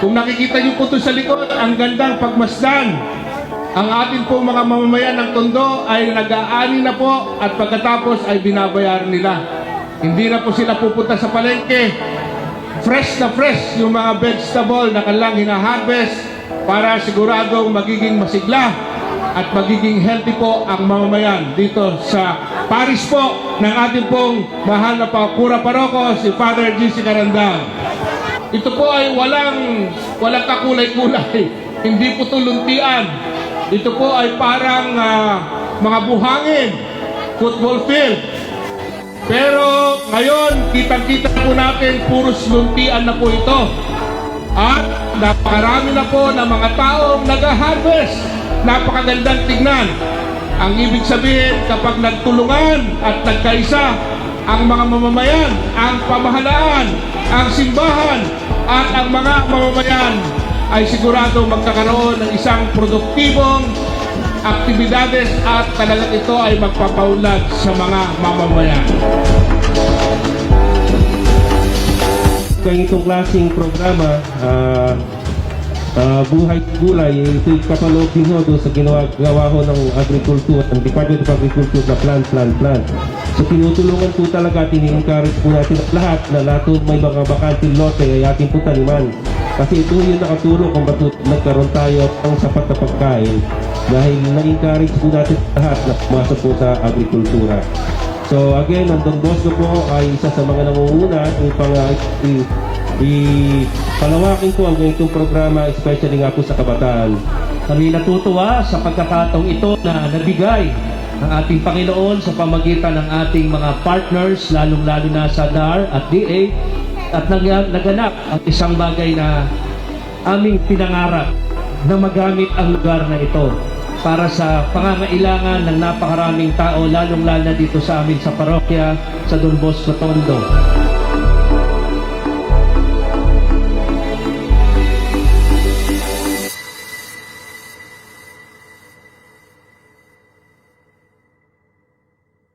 Kung nakikita niyo po ito sa likod, ang gandang pagmasdan. Ang atin po mga mamamayan ng Tondo ay nag-aani na po at pagkatapos ay binabayaran nila. Hindi na po sila pupunta sa palengke. Fresh na fresh yung mga vegetable na kanilang hinaharvest para siguradong magiging masigla at magiging healthy po ang mamamayan dito sa Paris po ng ating pong mahal na Pakura Paroko, si Father G.C. Carandang. Ito po ay walang walang kakulay-kulay. Hindi po tuluntian. Ito po ay parang ah, mga buhangin, football field. Pero ngayon, kitang-kita po natin, puros luntian na po ito. At napakarami na po ng mga taong nag-harvest. Napakagandang tignan. Ang ibig sabihin, kapag nagtulungan at nagkaisa, ang mga mamamayan, ang pamahalaan, ang simbahan, at ang mga mamamayan ay sigurado magkakaroon ng isang produktibong aktibidades at talagang ito ay magpapaunlad sa mga mamamayan. ganitong klaseng programa, ah, ah, buhay gulay, ito'y kapaloob din ho doon sa ginawa ho ng agriculture, ng Department of Agriculture na plan, plan, plan. So tinutulungan po talaga, tini-encourage po natin lahat na lahat may mga bakanting lote ay ating po taniman. Kasi ito yung nakatulong kung ba't nagkaroon tayo ng sapat na pagkain dahil na-encourage po natin lahat na pumasok po sa agrikultura. So again, ang Don Bosco po ay isa sa mga nangunguna upang uh, i- i- palawakin ko ang ganitong programa, especially nga po sa kabataan. Kami natutuwa sa pagkakataong ito na nabigay ng ating Panginoon sa pamagitan ng ating mga partners, lalong-lalo na sa DAR at DA, at nag- naganap ang isang bagay na aming pinangarap na magamit ang lugar na ito para sa pangangailangan ng napakaraming tao, lalong-lalo na dito sa amin sa parokya sa Don Bosco, Tondo.